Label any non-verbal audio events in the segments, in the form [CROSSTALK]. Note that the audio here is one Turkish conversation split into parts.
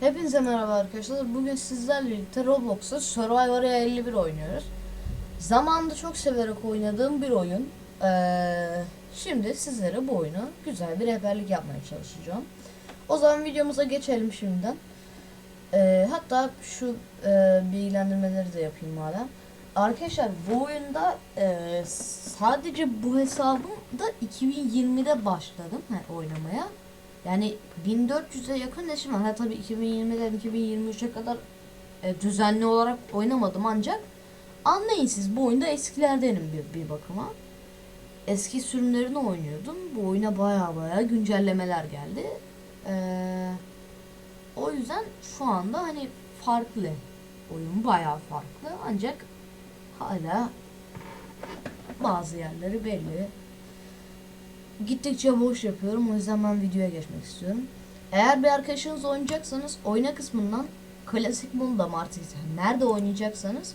Hepinize merhaba arkadaşlar. Bugün sizlerle birlikte Roblox'ta Survivor 51 oynuyoruz. Zamanında çok severek oynadığım bir oyun. Ee, şimdi sizlere bu oyunu güzel bir rehberlik yapmaya çalışacağım. O zaman videomuza geçelim şimdiden. Ee, hatta şu e, bilgilendirmeleri de yapayım madem. Arkadaşlar bu oyunda e, sadece bu hesabımda 2020'de başladım he, oynamaya. Yani 1400'e yakın neşim var. Ha tabii 2020'den 2023'e kadar e, düzenli olarak oynamadım ancak anlayın siz bu oyunda eskilerdenim bir, bir bakıma. Eski sürümlerini oynuyordum. Bu oyuna baya baya güncellemeler geldi. Ee, o yüzden şu anda hani farklı. Oyun baya farklı ancak hala bazı yerleri belli gittikçe boş yapıyorum. O yüzden ben videoya geçmek istiyorum. Eğer bir arkadaşınız oynayacaksanız oyna kısmından klasik modda mı artık nerede oynayacaksanız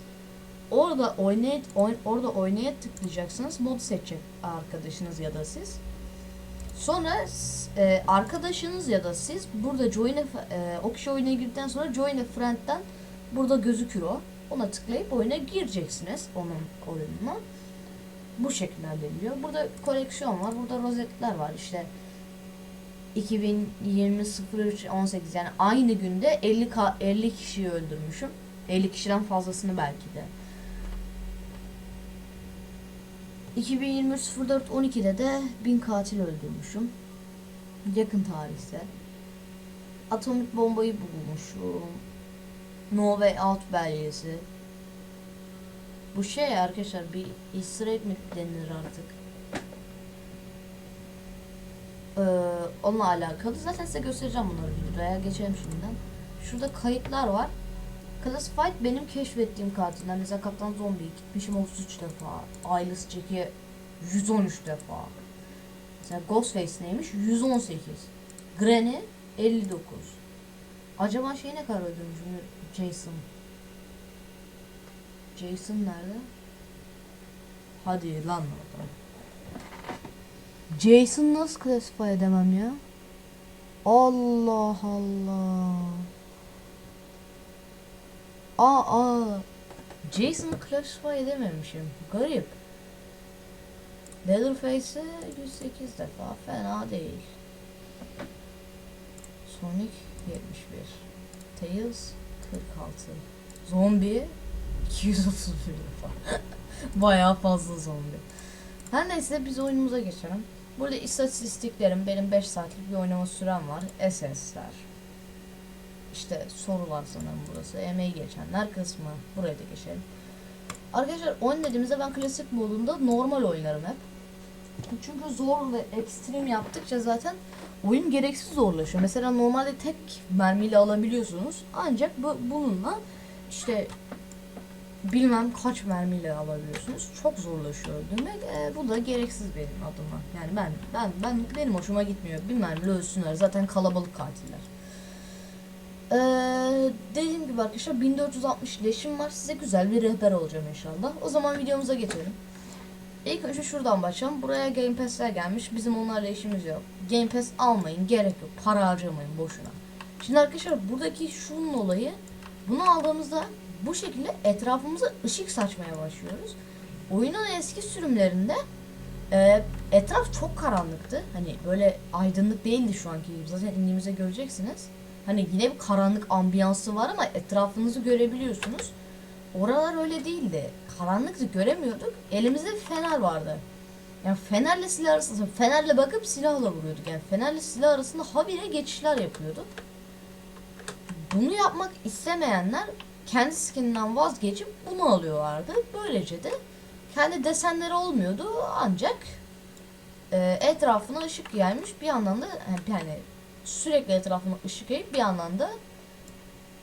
orada oynayıp oyn, orada oynaya tıklayacaksınız. Mod seçecek arkadaşınız ya da siz. Sonra e, arkadaşınız ya da siz burada join a, e, o kişi oyuna girdikten sonra join a friend'den burada gözükür o. Ona tıklayıp oyuna gireceksiniz onun oyununa bu şekilde hallediliyor. Burada koleksiyon var. Burada rozetler var. İşte 2020 03 18 yani aynı günde 50 ka 50 kişiyi öldürmüşüm. 50 kişiden fazlasını belki de. 2023 04 12'de de 1000 katil öldürmüşüm. Yakın tarihte. Atomik bombayı bulmuşum. No Way Out belgesi. Bu şey arkadaşlar bir easter egg mi denir artık? Ee, onunla alakalı. Zaten size göstereceğim bunları videoya. Geçelim şimdiden. Şurada kayıtlar var. Classified benim keşfettiğim katiller. Mesela Kaptan Zombi gitmişim 33 defa. Eyeless Jack'i 113 defa. Mesela Ghostface neymiş? 118. Granny 59. Acaba şey ne kadar öldürmüşüm? Jason. Jason nerede? Hadi lan orada. Jason nasıl classify edemem ya? Allah Allah. Aa. Jason'ı classify edememişim. Garip. Leatherface'i 108 defa. Fena değil. Sonic 71. Tails 46. Zombie 231 defa. [LAUGHS] Bayağı fazla zombi. Her neyse biz oyunumuza geçelim. Burada istatistiklerim benim 5 saatlik bir oynama sürem var. SS'ler. İşte sorular sanırım burası. Emeği geçenler kısmı. Buraya da geçelim. Arkadaşlar oyun dediğimizde ben klasik modunda normal oynarım hep. Çünkü zor ve ekstrem yaptıkça zaten oyun gereksiz zorlaşıyor. Mesela normalde tek mermiyle alabiliyorsunuz. Ancak bu bununla işte bilmem kaç mermiyle alabiliyorsunuz. Çok zorlaşıyor öldürmek. E, bu da gereksiz benim adıma. Yani ben ben ben benim hoşuma gitmiyor. Bir mermiyle ölsünler. Zaten kalabalık katiller. Ee, dediğim gibi arkadaşlar 1460 leşim var. Size güzel bir rehber olacağım inşallah. O zaman videomuza geçelim. İlk önce şuradan başlayalım. Buraya Game Pass'ler gelmiş. Bizim onlarla işimiz yok. Game Pass almayın. Gerek yok. Para harcamayın boşuna. Şimdi arkadaşlar buradaki şunun olayı bunu aldığımızda bu şekilde etrafımıza ışık saçmaya başlıyoruz. Oyunun eski sürümlerinde e, etraf çok karanlıktı. Hani böyle aydınlık değildi şu anki gibi. Zaten indiğimizde göreceksiniz. Hani yine bir karanlık ambiyansı var ama etrafınızı görebiliyorsunuz. Oralar öyle değildi. Karanlıktı göremiyorduk. Elimizde bir fener vardı. Yani fenerle silah arasında, fenerle bakıp silahla vuruyorduk. Yani fenerle silah arasında habire geçişler yapıyorduk. Bunu yapmak istemeyenler kendi skininden vazgeçip bunu alıyorlardı. Böylece de kendi desenleri olmuyordu ancak e, etrafına ışık gelmiş bir yandan da yani sürekli etrafına ışık yayıp bir yandan da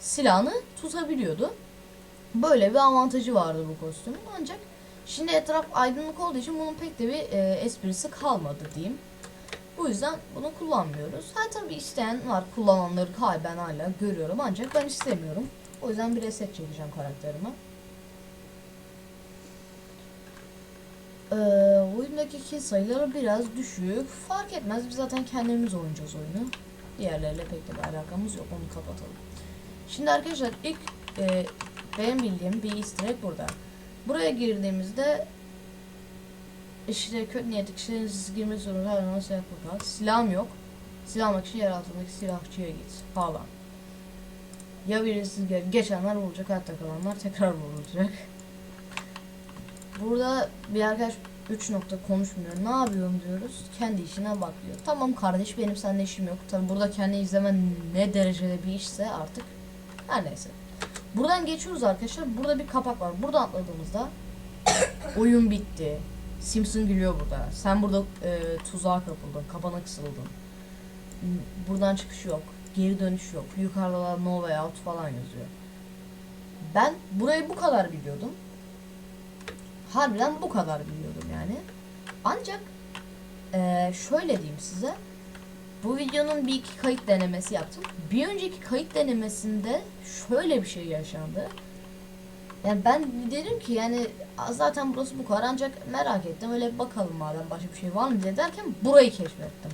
silahını tutabiliyordu. Böyle bir avantajı vardı bu kostümün ancak şimdi etraf aydınlık olduğu için bunun pek de bir e, esprisi kalmadı diyeyim. Bu yüzden bunu kullanmıyoruz. Ha tabii isteyen var kullananları ben hala görüyorum ancak ben istemiyorum. O yüzden bir reset çekeceğim karakterime. Ee, oyundaki kill sayıları biraz düşük. Fark etmez biz zaten kendimiz oynayacağız oyunu. Diğerleriyle pek de bir alakamız yok. Onu kapatalım. Şimdi arkadaşlar ilk e, benim bildiğim bir easter egg burada. Buraya girdiğimizde işte kötü niyetli kişilerin girmek zorunda her silah kullan. Silahım yok. Silah almak için yer altındaki silahçıya git falan. Ya birisi ge- geçenler vuracak hayatta kalanlar tekrar vurulacak. Burada bir arkadaş 3 nokta konuşmuyor. Ne yapıyorum diyoruz. Kendi işine bak diyor. Tamam kardeş benim seninle işim yok. Tabi burada kendi izlemen ne derecede bir işse artık. Her neyse. Buradan geçiyoruz arkadaşlar. Burada bir kapak var. Burada atladığımızda [COUGHS] oyun bitti. Simpson gülüyor burada. Sen burada e, tuzağa kapıldın. Kapana kısıldın. Buradan çıkış yok. Geri dönüş yok. Yukarıda da no way out falan yazıyor. Ben burayı bu kadar biliyordum. Harbiden bu kadar biliyordum yani. Ancak eee, şöyle diyeyim size. Bu videonun bir iki kayıt denemesi yaptım. Bir önceki kayıt denemesinde şöyle bir şey yaşandı. Yani ben dedim ki yani "Aa, zaten burası bu kadar ancak merak ettim öyle bakalım madem başka bir şey var mı diye derken burayı keşfettim.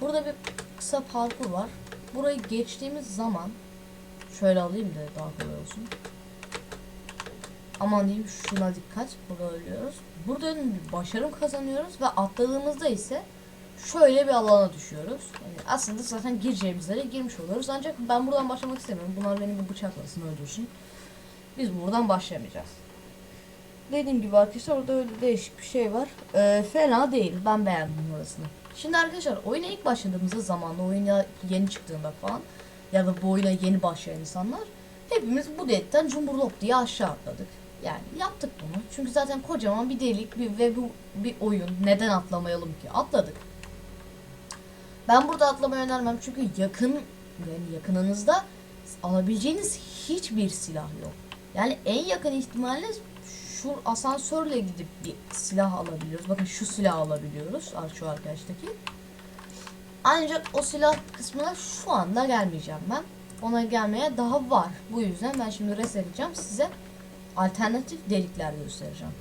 Burada bir kısa parkur var. Burayı geçtiğimiz zaman şöyle alayım da daha kolay olsun. Aman diyeyim şuna dikkat. Burada ölüyoruz. Burada başarım kazanıyoruz ve atladığımızda ise şöyle bir alana düşüyoruz. Yani aslında zaten gireceğimiz yere girmiş oluyoruz. Ancak ben buradan başlamak istemiyorum. Bunlar beni bir bıçaklasın öldürsün. Biz buradan başlamayacağız. Dediğim gibi arkadaşlar orada öyle değişik bir şey var. Ee, fena değil. Ben beğendim orasını. Şimdi arkadaşlar oyuna ilk başladığımızda zamanda oyun ya- yeni çıktığında falan ya da bu oyuna yeni başlayan insanlar hepimiz bu delikten cumburlop diye aşağı atladık. Yani yaptık bunu. Çünkü zaten kocaman bir delik bir, ve bu bir oyun. Neden atlamayalım ki? Atladık. Ben burada atlamayı önermem çünkü yakın yani yakınınızda alabileceğiniz hiçbir silah yok. Yani en yakın ihtimalle şu asansörle gidip bir silah alabiliyoruz. Bakın şu silah alabiliyoruz. Şu arkadaştaki. Ancak o silah kısmına şu anda gelmeyeceğim ben. Ona gelmeye daha var. Bu yüzden ben şimdi res edeceğim. Size alternatif delikler göstereceğim.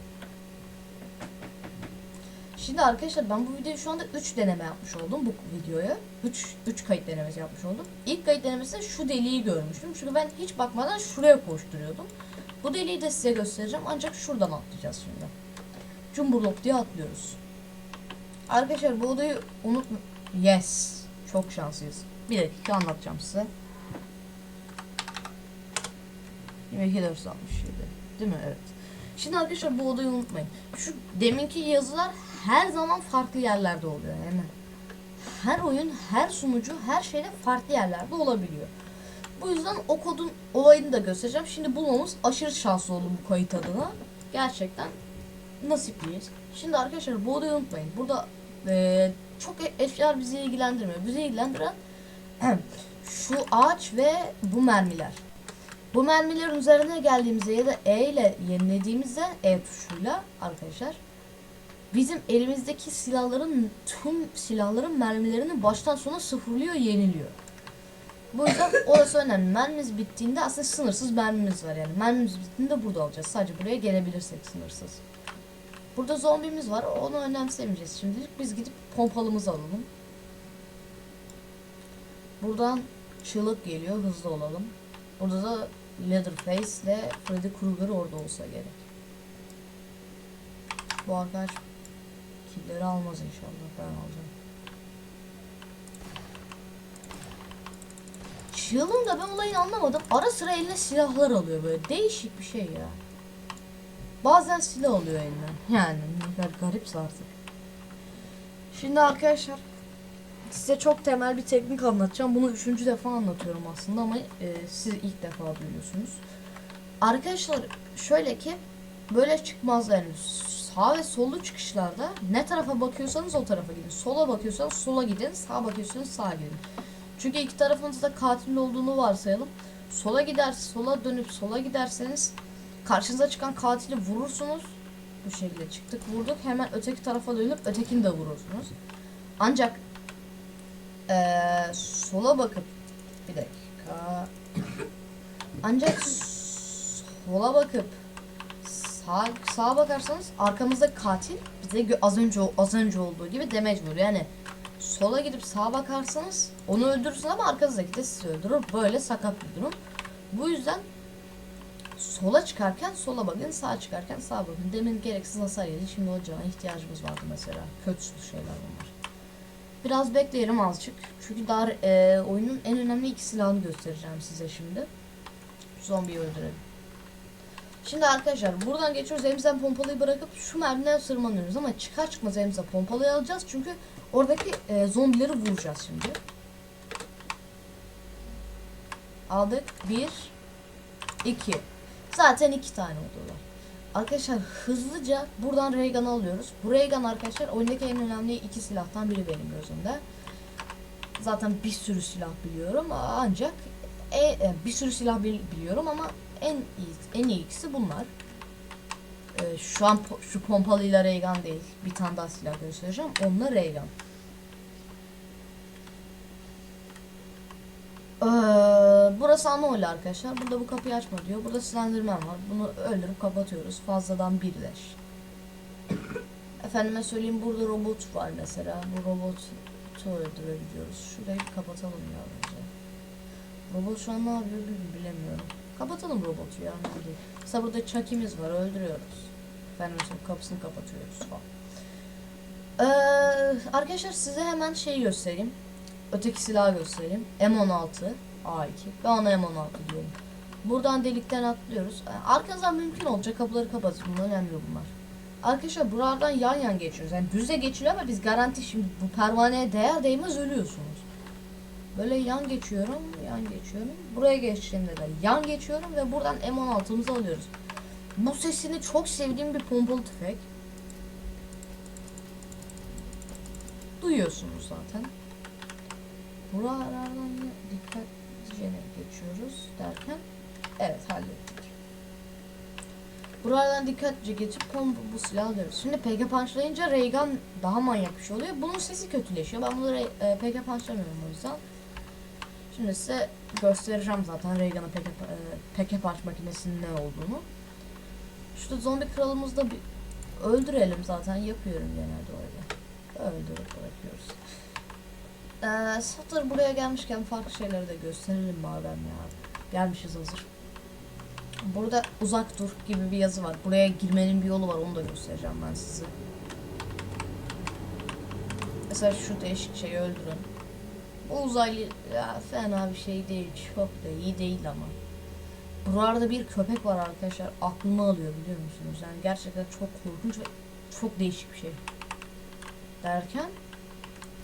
Şimdi arkadaşlar ben bu videoyu şu anda 3 deneme yapmış oldum bu videoya. 3 3 kayıt denemesi yapmış oldum. İlk kayıt denemesinde şu deliği görmüştüm. Çünkü ben hiç bakmadan şuraya koşturuyordum. Bu deliği de size göstereceğim ancak şuradan atlayacağız şimdi. Cumburlop diye atlıyoruz. Arkadaşlar bu odayı unutma. Yes. Çok şanslıyız. Bir dakika anlatacağım size. 267. Değil mi? Evet. Şimdi arkadaşlar bu odayı unutmayın. Şu deminki yazılar her zaman farklı yerlerde oluyor yani. Her oyun, her sunucu, her şeyde farklı yerlerde olabiliyor. Bu yüzden o kodun olayını da göstereceğim. Şimdi bulmamız aşırı şanslı oldu bu kayıt adına. Gerçekten nasipliyiz. Şimdi arkadaşlar bu odayı unutmayın. Burada eee, çok e- eşyalar bizi ilgilendirmiyor. Bizi ilgilendiren [CLEARS THROAT] şu ağaç ve bu mermiler. Bu mermilerin üzerine geldiğimizde ya da E ile yenilediğimizde E tuşuyla arkadaşlar bizim elimizdeki silahların tüm silahların mermilerini baştan sona sıfırlıyor, yeniliyor. Bu yüzden orası önemli. Mermimiz bittiğinde aslında sınırsız mermimiz var yani. Mermimiz bittiğinde burada alacağız. Sadece buraya gelebilirsek sınırsız. Burada zombimiz var. Onu önemsemeyeceğiz şimdilik. Biz gidip pompalımızı alalım. Buradan çığlık geliyor. Hızlı olalım. Burada da Leatherface ile Freddy Krueger orada olsa gerek. Bu arkadaş killeri almaz inşallah. Ben alacağım. Çığlığın da ben olayını anlamadım. Ara sıra eline silahlar alıyor böyle. Değişik bir şey ya. Bazen silah alıyor eline. Yani ne kadar artık. Şimdi arkadaşlar size çok temel bir teknik anlatacağım. Bunu üçüncü defa anlatıyorum aslında ama e, siz ilk defa duyuyorsunuz. Arkadaşlar şöyle ki böyle çıkmaz sağ ve sollu çıkışlarda ne tarafa bakıyorsanız o tarafa gidin. Sola bakıyorsanız sola gidin, sağa bakıyorsanız sağa gidin. Çünkü iki tarafınızda katil olduğunu varsayalım. Sola gider, sola dönüp sola giderseniz karşınıza çıkan katili vurursunuz. Bu şekilde çıktık, vurduk. Hemen öteki tarafa dönüp ötekini de vurursunuz. Ancak eee, sola bakıp bir dakika. Ancak sola bakıp sağ sağa bakarsanız arkamızda katil bize az önce az önce olduğu gibi damage vuruyor. Yani sola gidip sağa bakarsanız onu öldürürsün ama arkanızdaki de sizi öldürür. Böyle sakat bir durum. Bu yüzden sola çıkarken sola bakın, sağa çıkarken sağa bakın. Demin gereksiz hasar yedi. Şimdi o cana ihtiyacımız vardı mesela. Kötü şeyler bunlar. Biraz bekleyelim azıcık. Çünkü daha e, oyunun en önemli iki silahını göstereceğim size şimdi. Zombiyi öldürelim. Şimdi arkadaşlar buradan geçiyoruz. Elimizden pompalıyı bırakıp şu merdivene tırmanıyoruz ama çıkar çıkmaz elimizden pompalıyı alacağız. Çünkü oradaki e, zombileri vuracağız şimdi. Aldık. Bir. iki. Zaten iki tane oldular. Arkadaşlar hızlıca buradan Raygun'u alıyoruz. Bu Raygun arkadaşlar oyundaki en önemli iki silahtan biri benim gözümde. Zaten bir sürü silah biliyorum ancak e, e, bir sürü silah bil- biliyorum ama en iyi en iyi ikisi bunlar. E, şu an po- şu pompalıyla Raygun değil. Bir tane daha silah göstereceğim. Onunla Raygun. Ee, burası Anoli arkadaşlar. Burada bu kapıyı açma diyor. Burada Slenderman var. Bunu öldürüp kapatıyoruz. Fazladan bir leş. Efendime söyleyeyim burada robot var mesela. Bu robotu öldürebiliyoruz. Şurayı kapatalım ya bence. Robot şu an ne yapıyor bil- bilemiyorum. Kapatalım robotu ya. ne. Mesela burada Chucky'miz var. Öldürüyoruz. Efendime söyleyeyim kapısını kapatıyoruz falan. Ee, arkadaşlar size hemen şey göstereyim. Öteki silahı göstereyim. M16 A2. Ben ona M16 diyorum. Buradan delikten atlıyoruz. Yani arkanızdan mümkün olacak kapıları kapatın. Önemli bunlar. Arkadaşlar buralardan yan yan geçiyoruz. Yani düze geçiliyor ama biz garanti şimdi bu pervaneye değer değmez ölüyorsunuz. Böyle yan geçiyorum, yan geçiyorum. Buraya geçtiğimde de yan geçiyorum ve buradan M16'mızı alıyoruz. Bu sesini çok sevdiğim bir pompalı tüfek. Duyuyorsunuz zaten. Buralardan dikkatlice geçiyoruz derken evet hallettik. Buralardan dikkatlice geçip pom bu silahı alıyoruz. Şimdi PK punchlayınca Raygun daha manyak bir şey oluyor. Bunun sesi kötüleşiyor. Ben bunu e, PK punchlamıyorum o yüzden. Şimdi size göstereceğim zaten Raygun'ın PK, e, PK punch makinesinin ne olduğunu. Şurada zombi kralımızı da bir öldürelim zaten yapıyorum genelde öyle. Öldürüp bırakıyoruz. Ee, Satır buraya gelmişken farklı şeyleri de gösterelim madem ya. Gelmişiz hazır. Burada uzak dur gibi bir yazı var. Buraya girmenin bir yolu var onu da göstereceğim ben size. Mesela şu değişik şeyi öldürün. Bu uzaylı ya, fena bir şey değil. Çok da iyi değil ama. Buralarda bir köpek var arkadaşlar. Aklımı alıyor biliyor musunuz? Yani gerçekten çok korkunç ve çok değişik bir şey. Derken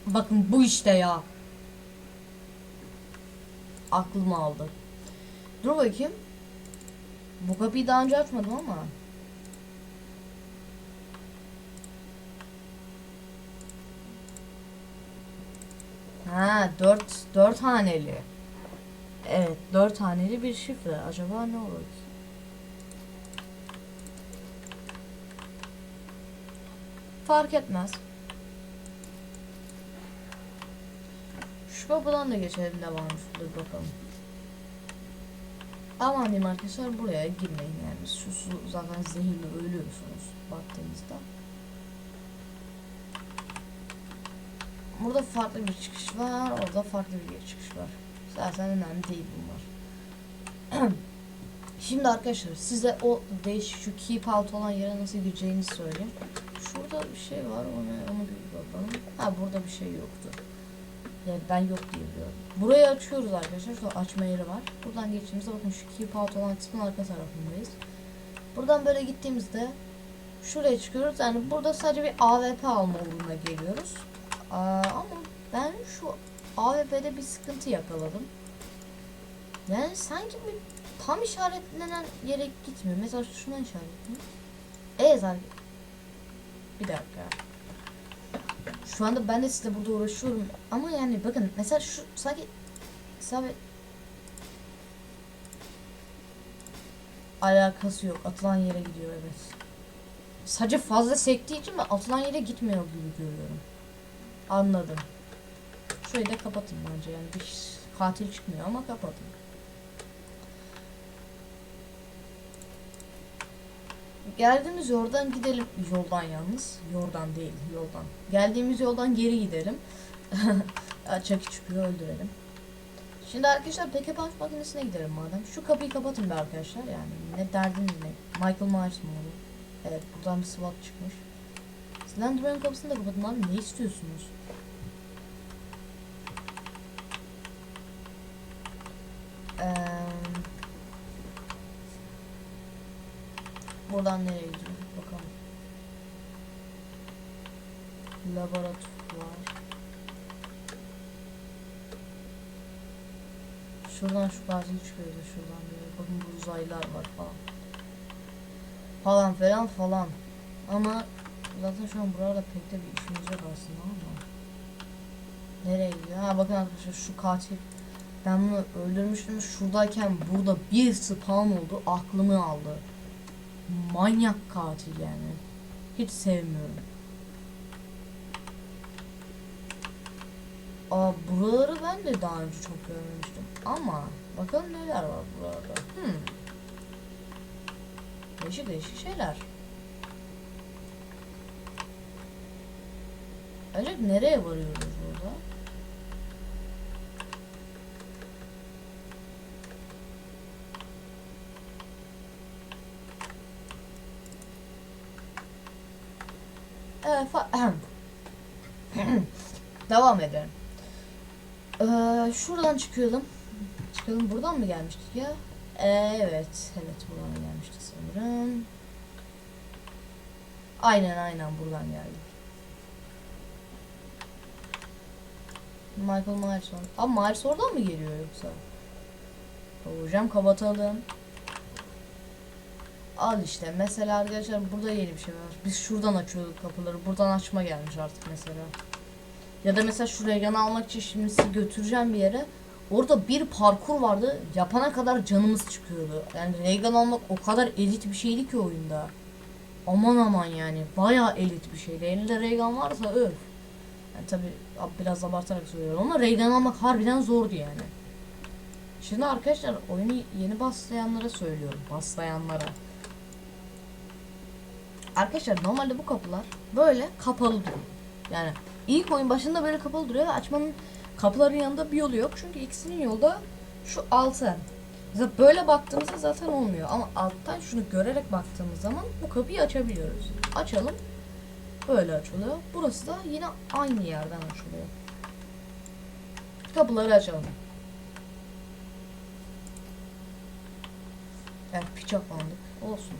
Bakın bu işte ya. Aklımı aldı. Dur bakayım. Bu kapıyı daha önce açmadım ama. Ha, dört, dört haneli. Evet, dört haneli bir şifre. Acaba ne olur ki? Fark etmez. Şu kapıdan da geçelim ne varmış burada bakalım. Aman diyeyim arkadaşlar buraya girmeyin yani. Şu su zaten zehirli ölüyorsunuz baktığınızda. Burada farklı bir çıkış var. Orada farklı bir çıkış var. Zaten önemli değil bunlar. [CLEARS THROAT] Şimdi arkadaşlar size o değişik şu keep out olan yere nasıl gireceğini söyleyeyim. Şurada bir şey var ona, ona bir bakalım. Ha burada bir şey yoktu. Yani ben yok diye biliyorum. Burayı açıyoruz arkadaşlar. Şurada açma yeri var. Buradan geçtiğimizde bakın şu keep out olan kısmın arka tarafındayız. Buradan böyle gittiğimizde şuraya çıkıyoruz. Yani burada sadece bir AWP alma uğruna geliyoruz. Aa, ama ben şu AWP'de bir sıkıntı yakaladım. Yani sanki bir tam işaretlenen yere gitmiyor. Mesela şuna işaretliyor. Evet arkadaşlar. Bir dakika. Şu anda ben de size burada uğraşıyorum ama yani bakın mesela şu sanki sabit alakası yok. Atılan yere gidiyor evet. Sadece fazla sektiği için ben atılan yere gitmiyor gibi görüyorum. Anladım. Şurayı da kapatın bence yani bir katil çıkmıyor ama kapatın. Geldiğimiz yoldan gidelim. Yoldan yalnız. Yoldan değil, yoldan. Geldiğimiz yoldan geri gidelim. [LAUGHS] Chucky çıkıyor öldürelim. Şimdi arkadaşlar peki punch makinesine gidelim madem. Şu kapıyı kapatın be arkadaşlar yani. Ne derdiniz ne? Michael Myers mı oldu? Evet buradan bir SWAT çıkmış. Slenderman kapısını da kapatın abi ne istiyorsunuz? Eee Buradan nereye gidiyoruz bakalım. Laboratuvar. Şuradan şu katil çıkıyordu şuradan böyle. Bakın bu uzaylılar var falan. Falan falan falan. Ama zaten şu an burada pek de bir işimiz yok aslında ama. Nereye gidiyor? Ha bakın arkadaşlar şu katil. Ben bunu öldürmüştüm. Şuradayken burada bir spawn oldu. Aklımı aldı. Manyak katil yani. Hiç sevmiyorum. Aa buraları ben de daha önce çok görmemiştim. Ama bakalım neler var burada. Hmm. Değişik değişik şeyler. Acaba nereye varıyoruz burada? Fa- [CLEARS THROAT] Devam edelim. Ee, şuradan çıkıyordum. Çıkalım buradan mı gelmiştik ya? Ee, evet, evet buradan gelmiştik sanırım. Aynen aynen buradan geldik. Michael Myers var. Aa Myers oradan mı geliyor yoksa? Hocam kapatalım. Al işte mesela arkadaşlar burada yeni bir şey var. Biz şuradan açıyorduk kapıları. Buradan açma gelmiş artık mesela. Ya da mesela şu Regan'ı almak için şimdi sizi götüreceğim bir yere. Orada bir parkur vardı. Yapana kadar canımız çıkıyordu. Yani Regan almak o kadar elit bir şeydi ki oyunda. Aman aman yani. Bayağı elit bir şeydi. Elinde Regan varsa öf. Yani tabi biraz abartarak söylüyorum ama Regan almak harbiden zordu yani. Şimdi arkadaşlar oyunu yeni başlayanlara söylüyorum. Başlayanlara. Arkadaşlar normalde bu kapılar böyle kapalı duruyor. Yani ilk oyun başında böyle kapalı duruyor ve açmanın kapıların yanında bir yolu yok. Çünkü ikisinin yolda şu altı. Mesela böyle baktığımızda zaten olmuyor. Ama alttan şunu görerek baktığımız zaman bu kapıyı açabiliyoruz. Açalım. Böyle açılıyor. Burası da yine aynı yerden açılıyor. Kapıları açalım. Evet piçaklandık. Olsun.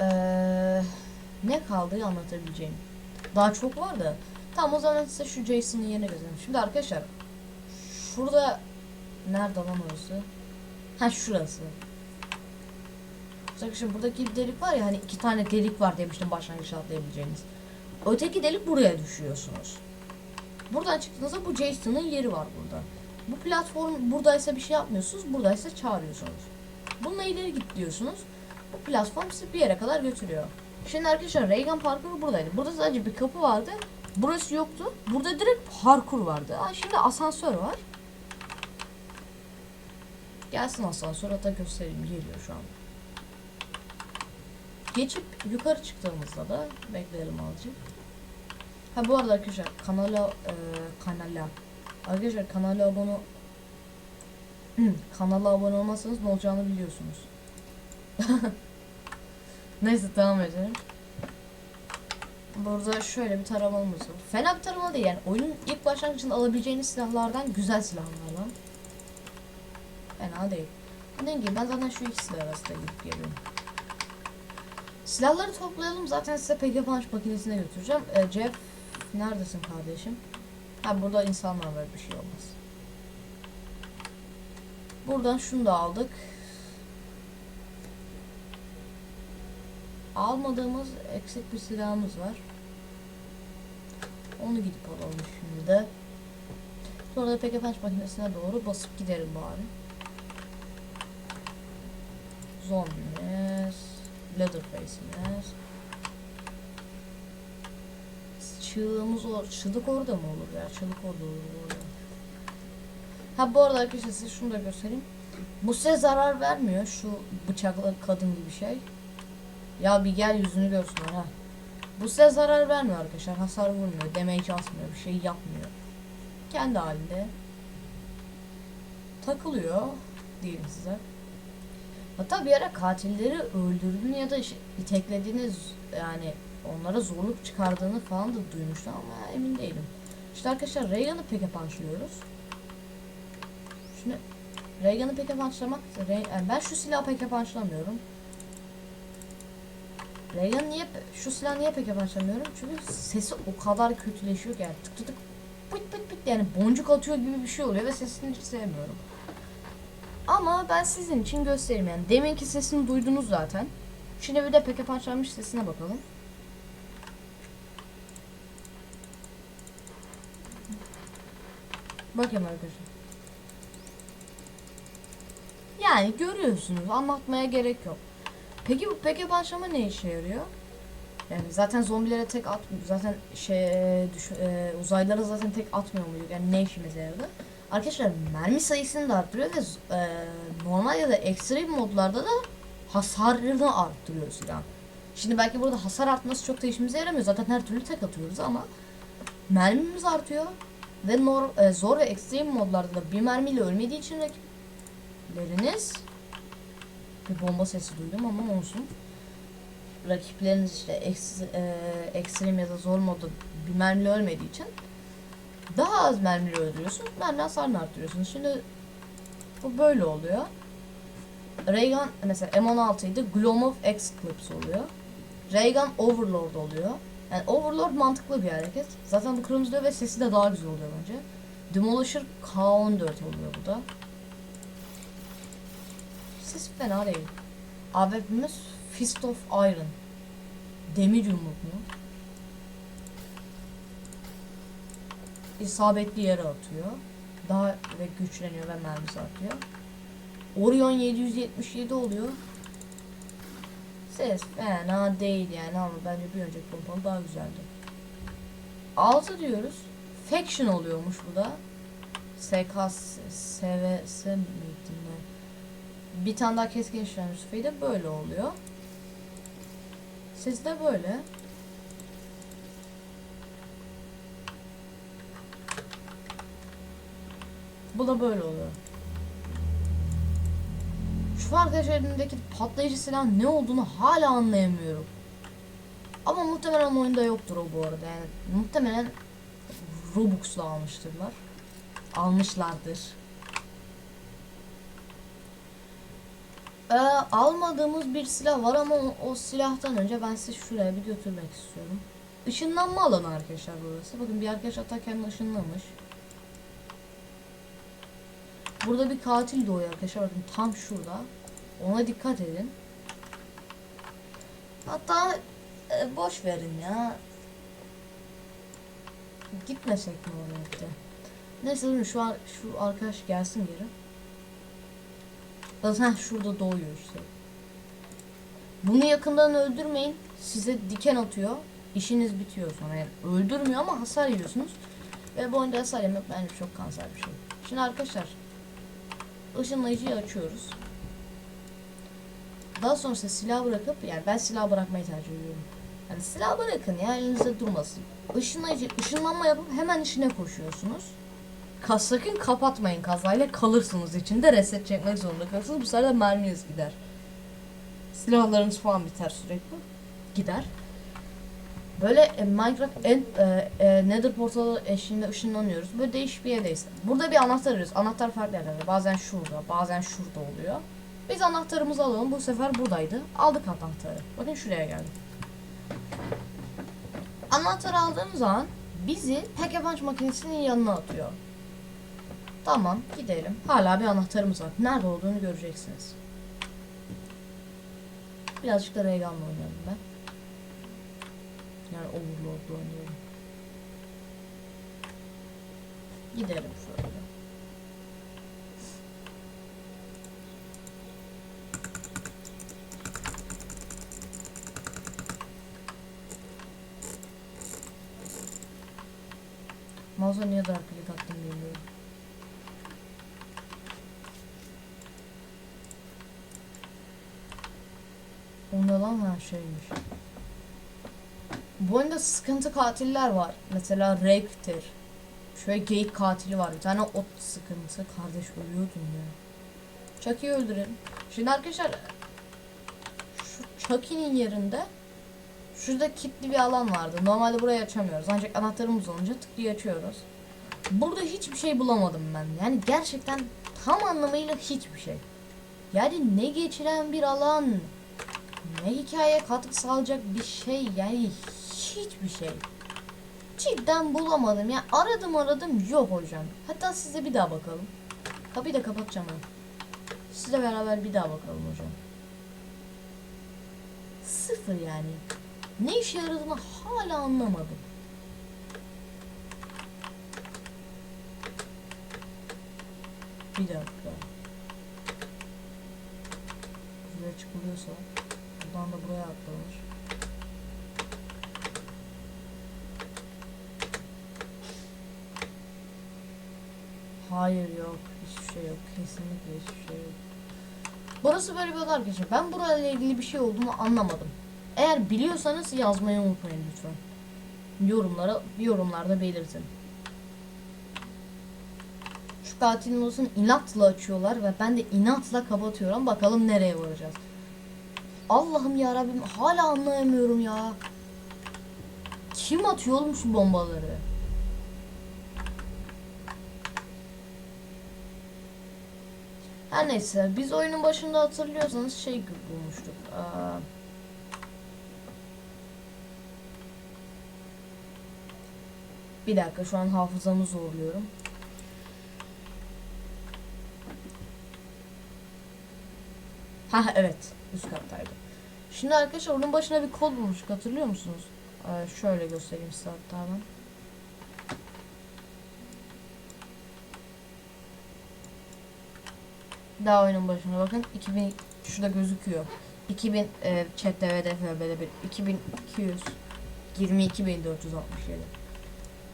Ee, ne kaldı anlatabileceğim. Daha çok var da. Tamam o zaman size şu Jason'ın yerine gösterelim. Şimdi arkadaşlar şurada nerede lan orası? Ha şurası. Arkadaşlar buradaki bir delik var ya hani iki tane delik var demiştim başlangıçta atlayabileceğiniz. Öteki delik buraya düşüyorsunuz. Buradan çıktığınızda bu Jason'ın yeri var burada. Bu platform buradaysa bir şey yapmıyorsunuz, buradaysa çağırıyorsunuz. Bununla ileri git diyorsunuz. Bu platform sizi bir yere kadar götürüyor. Şimdi arkadaşlar Reagan parkuru buradaydı. Burada sadece bir kapı vardı. Burası yoktu. Burada direkt parkur vardı. Ha, şimdi asansör var. Gelsin asansör hatta göstereyim. Geliyor şu an. Geçip yukarı çıktığımızda da bekleyelim azıcık. Ha bu arada arkadaşlar kanala e, kanala arkadaşlar kanala abone [CLEARS THROAT] kanala abone olmazsanız ne olacağını biliyorsunuz. [LAUGHS] Neyse devam edelim. Burada şöyle bir taramamız var. Fena bir tarama değil yani. Oyunun ilk başlangıcında alabileceğiniz silahlardan güzel silahlar lan. Fena değil. Dediğim gibi ben zaten şu iki silah arasında gidip geliyorum. Silahları toplayalım. Zaten size PK Punch makinesine götüreceğim. Ee, Jeff neredesin kardeşim? Ha burada insanlar var bir şey olmaz. Buradan şunu da aldık. Almadığımız eksik bir silahımız var. Onu gidip alalım şimdi. Sonra da PK Punch makinesine doğru basıp gidelim bari. Zombimiz. Leatherface'imiz. Çığlığımız or çığlık orada mı olur ya? Çığlık orada olur bu arada. Ha bu arada arkadaşlar size şunu da göstereyim. Bu size zarar vermiyor. Şu bıçaklı kadın gibi şey. Ya bir gel yüzünü görsün ha. Bu size zarar vermiyor arkadaşlar. Hasar vurmuyor. Damage atmıyor. Bir şey yapmıyor. kendi halinde takılıyor diyeyim size. Hatta bir ara katilleri öldürdüğünü ya da işte iteklediğini yani onlara zorluk çıkardığını falan da duymuştum ama emin değilim. İşte arkadaşlar Reagan'ı peke punchluyoruz. Şimdi Reagan'ı peke punchلاmak Re- yani ben şu silahı peke punchlamıyorum. Reagan niye şu silahı niye peke punchlamıyorum? Çünkü sesi o kadar kötüleşiyor ki yani tık tık tık pıt pıt pıt yani boncuk atıyor gibi bir şey oluyor ve sesini hiç sevmiyorum. Ama ben sizin için göstereyim yani. Deminki sesini duydunuz zaten. Şimdi bir de peke punchlanmış sesine bakalım. Bakın arkadaşlar. Yani görüyorsunuz anlatmaya gerek yok. Peki bu peke başlama ne işe yarıyor? Yani zaten zombilere tek atmıyor. Zaten şey düş, e, uzaylılara zaten tek atmıyor muydu? Yani ne işimize yaradı? Arkadaşlar mermi sayısını da arttırıyor ve e, normal ya da extreme modlarda da hasarını arttırıyor silah. Şimdi belki burada hasar artması çok da işimize yaramıyor. Zaten her türlü tek atıyoruz ama mermimiz artıyor. Ve nor, e, zor ve extreme modlarda da bir mermiyle ölmediği için rakipleriniz bir bomba sesi duydum ama olsun. Rakipleriniz işte e, extreme ya da zor modda bir mermiyle ölmediği için daha az mermiyle öldürüyorsunuz. Mermi hasarını arttırıyorsunuz. Şimdi bu böyle oluyor. Raygun mesela M16 idi. Glomov X Clips oluyor. Raygun Overlord oluyor. Yani Overlord mantıklı bir hareket. Zaten bu kırmızı ve sesi de daha güzel oluyor bence. Demolisher K14 oluyor bu da. Ses fena değil. AWP'miz Fist of Iron. Demir yumruk mu? İsabetli yere atıyor. Daha ve güçleniyor ve mermisi artıyor. Orion 777 oluyor. Ses fena değil yani ama bence bir önceki pompalı daha güzeldi. 6 diyoruz. Faction oluyormuş bu da. SK, SVS miydi ne? Bir tane daha keskin de böyle oluyor. Ses de böyle. Bu da böyle oluyor. Şu arkadaş elimdeki patlayıcı silahın ne olduğunu hala anlayamıyorum. Ama muhtemelen oyunda yoktur o bu arada yani. Muhtemelen Robux'la almıştırlar. Almışlardır. Ee, almadığımız bir silah var ama o, o silahtan önce ben sizi şuraya bir götürmek istiyorum. Işınlanma alanı arkadaşlar burası. Bakın bir arkadaş atarken ışınlamış. Burada bir katil doğuyor arkadaşlar. Bakın tam şurada. Ona dikkat edin. Hatta e, boş verin ya. Gitmesek mi oraya? Neyse durun şu an şu arkadaş gelsin geri. Zaten şurada doğuyor işte. Bunu yakından öldürmeyin. Size diken atıyor. İşiniz bitiyor sonra. Yani öldürmüyor ama hasar yiyorsunuz. Ve bu oyunda hasar yemek bence çok kanser bir şey. Şimdi arkadaşlar ışınlayıcıyı açıyoruz. Daha sonra silah bırakıp yani ben silah bırakmayı tercih ediyorum. Yani silah bırakın ya elinizde durmasın. Işınlayıcı ışınlanma yapıp hemen işine koşuyorsunuz. Kas sakın kapatmayın kazayla kalırsınız içinde reset çekmek zorunda kalırsınız. Bu sefer de merminiz gider. Silahlarınız falan biter sürekli. Gider. Böyle e, Minecraft en, e, e, Nether portalı eşliğinde ışınlanıyoruz. Böyle değişik bir yerdeyiz. Burada bir anahtar arıyoruz. Anahtar farklı yerlerde. Bazen şurada, bazen şurada oluyor. Biz anahtarımızı alalım. Bu sefer buradaydı. Aldık anahtarı. Bakın şuraya geldik. Anahtarı aldığımız zaman bizi Pack Punch makinesinin yanına atıyor. Tamam gidelim. Hala bir anahtarımız var. Nerede olduğunu göreceksiniz. Birazcık da Reagan'la oynayalım ben. Yani oynuyorum. Gidelim şöyle. Mouse'a niye dark click attım bilmiyorum. O lan ha şeymiş. Bu oyunda sıkıntı katiller var. Mesela Rector. Şöyle geyik katili var. Bir tane ot sıkıntısı. Kardeş ölüyordun ya. Chucky'yi öldürelim. Şimdi arkadaşlar şu Chucky'nin yerinde şurada kilitli bir alan vardı. Normalde burayı açamıyoruz. Ancak anahtarımız olunca tık diye açıyoruz. Burada hiçbir şey bulamadım ben. Yani gerçekten tam anlamıyla hiçbir şey. Yani ne geçilen bir alan, ne hikayeye katkı sağlayacak bir şey yani hiçbir şey. Cidden bulamadım ya aradım aradım yok hocam. Hatta size bir daha bakalım. Kapıyı da kapatacağım ben. Sizle beraber bir daha bakalım hocam. Sıfır yani. Ne işe yaradığını hala anlamadım. Bir dakika. Buraya çıkılıyorsa buradan da buraya atlanır. Hayır yok. Hiçbir şey yok. Kesinlikle hiçbir şey yok. Burası böyle bir oda arkadaşlar. Ben burayla ilgili bir şey olduğunu anlamadım. Eğer biliyorsanız yazmayı unutmayın lütfen. Yorumlara, yorumlarda belirtin. Şu katilin odasını inatla açıyorlar ve ben de inatla kapatıyorum. Bakalım nereye varacağız. Allah'ım ya Rabbim hala anlayamıyorum ya. Kim atıyor oğlum şu bombaları? Neyse biz oyunun başında hatırlıyorsanız şey bulmuştuk. Aa, bir dakika şu an hafızamı zorluyorum. Ha evet üst kattaydı. Şimdi arkadaşlar onun başına bir kod bulmuştuk hatırlıyor musunuz? Ee, şöyle göstereyim size hatta ben. Daha oyunun başına bakın. 2000 şurada gözüküyor. 2000 e, chat DVD FB'de bir 2200 22467.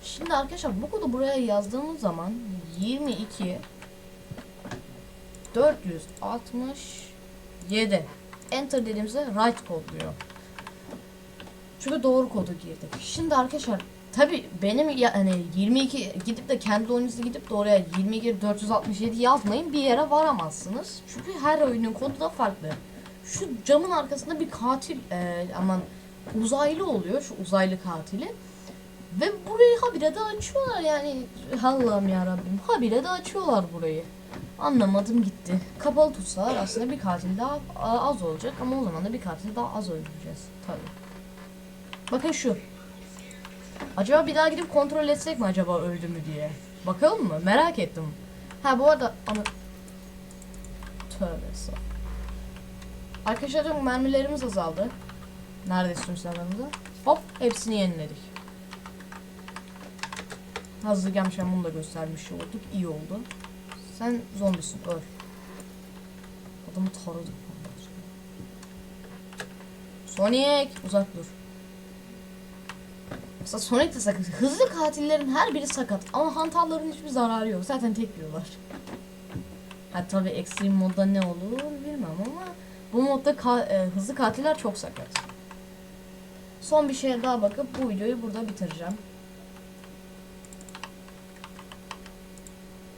Şimdi arkadaşlar bu kodu buraya yazdığımız zaman 22 467 Enter dediğimizde right kodluyor. Çünkü doğru kodu girdik. Şimdi arkadaşlar tabi benim yani 22 gidip de kendi oyununuza gidip de oraya 22 467 yazmayın bir yere varamazsınız. Çünkü her oyunun kodu da farklı. Şu camın arkasında bir katil e, aman uzaylı oluyor şu uzaylı katili. Ve burayı habire de açıyorlar yani Allah'ım ya Rabbim habire de açıyorlar burayı. Anlamadım gitti. Kapalı tutsalar aslında bir katil daha az olacak ama o zaman da bir katil daha az öldüreceğiz tabii. Bakın şu. Acaba bir daha gidip kontrol etsek mi acaba öldü mü diye. Bakalım mı? Merak ettim. Ha bu arada ama Tövbe estağfurullah. Arkadaşlar mermilerimiz azaldı. Neredeyse tüm silahlarımızda. Hop hepsini yeniledik. Hızlı gelmişken bunu da göstermiş olduk. İyi oldu. Sen zombisin öl. Adamı taradım. Sonic uzak dur. Mesela Sonic de sakat. Hızlı katillerin her biri sakat. Ama hantalların hiçbir zararı yok. Zaten tek yiyorlar. Ha tabi Extreme modda ne olur bilmem ama bu modda ka- e, hızlı katiller çok sakat. Son bir şeye daha bakıp bu videoyu burada bitireceğim.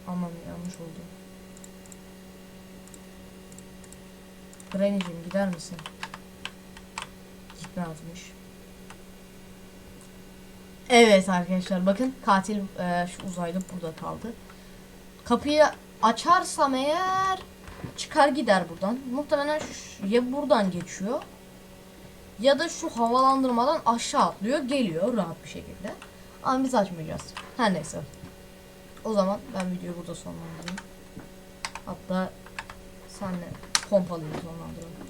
Aman yanlış oldu. Granny'cim gider misin? Gitme atmış. Evet arkadaşlar bakın katil e, şu uzaylı burada kaldı. Kapıyı açarsam eğer çıkar gider buradan. Muhtemelen şu- ya buradan geçiyor ya da şu havalandırmadan aşağı atlıyor geliyor rahat bir şekilde. Ama biz açmayacağız. Her neyse. O zaman ben videoyu burada sonlandırayım. Hatta senle pompalıyı sonlandıralım.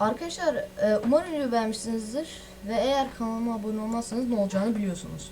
Arkadaşlar e, umarım videoyu beğenmişsinizdir. Ve eğer kanalıma abone olmazsanız ne olacağını biliyorsunuz.